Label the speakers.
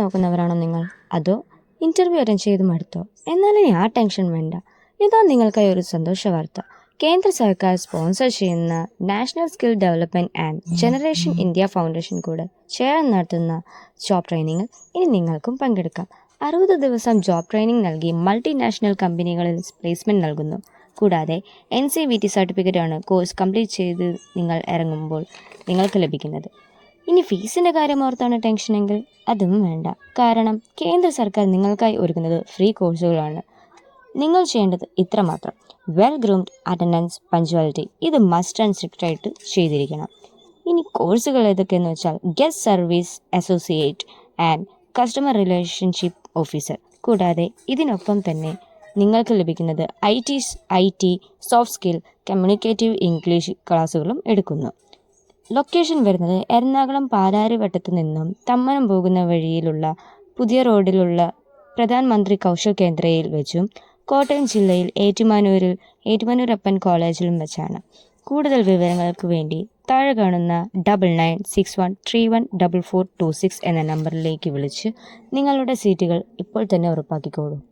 Speaker 1: നോക്കുന്നവരാണോ നിങ്ങൾ? അതോ interview attend ചെയ്ത് മടുത്തോ? എന്നാലും ആ ടെൻഷൻ വേണ്ട. ഇതാ നിങ്ങൾക്കായി ഒരു സന്തോഷ വാർത്ത. കേന്ദ്ര സർക്കാർ സ്പോൺസർ ചെയ്യുന്ന national skill development and generation India foundation കൂടെ ചേർന്ന് നടത്തുന്ന ജോബ് ട്രെയിനിങ്ങിൽ ഇനി നിങ്ങൾക്കും പങ്കെടുക്കാം. അറുപത് ദിവസം ജോബ് ട്രെയിനിങ് നൽകി മൾട്ടിനാഷണൽ കമ്പനികളിൽ പ്ലേസ്മെന്റ് നൽകുന്നു. കൂടാതെ എൻ സി വി ടി സർട്ടിഫിക്കറ്റാണ് കോഴ്സ് കംപ്ലീറ്റ് ചെയ്ത് നിങ്ങൾ ഇറങ്ങുമ്പോൾ നിങ്ങൾക്ക് ലഭിക്കുന്നത്. ഇനി ഫീസിന്റെ കാര്യം ഓർത്താണ് ടെൻഷനെങ്കിൽ? അതും വേണ്ട. കാരണം കേന്ദ്ര സർക്കാർ നിങ്ങൾക്കായി ഒരുക്കുന്നത് ഫ്രീ കോഴ്സുകളാണ്. നിങ്ങൾ ചെയ്യേണ്ടത് ഇത്രമാത്രം. Well groomed attendance punctuality. ഇത് മസ്റ്റ് ആൻഡ് സ്ട്രിക്റ്റ് ആയിട്ട് ചെയ്തിരിക്കണം. ഇനി കോഴ്സുകൾ ഏതൊക്കെയെന്ന് വെച്ചാൽ guest service associate and customer relationship officer. കൂടാതെ ഇതിനൊപ്പം തന്നെ നിങ്ങൾക്ക് ലഭിക്കുന്നത് I T I T soft skill communicative English ക്ലാസ്സുകളും എടുക്കുന്നു. ലൊക്കേഷൻ വരുന്നത് എറണാകുളം പാലാരിവട്ടത്തു നിന്നും തമ്മനം പോകുന്ന വഴിയിലുള്ള പുതിയ റോഡിലുള്ള പ്രധാനമന്ത്രി കൗശൽ കേന്ദ്രയിൽ വെച്ചും കോട്ടയം ജില്ലയിൽ ഏറ്റുമാനൂരിൽ ഏറ്റുമാനൂരപ്പൻ കോളേജിലും വെച്ചാണ്. കൂടുതൽ വിവരങ്ങൾക്ക് വേണ്ടി താഴെ കാണുന്ന double nine six one three one double four two six എന്ന നമ്പറിലേക്ക് വിളിച്ച് നിങ്ങളുടെ സീറ്റുകൾ ഇപ്പോൾ തന്നെ ഉറപ്പാക്കിക്കോളൂ.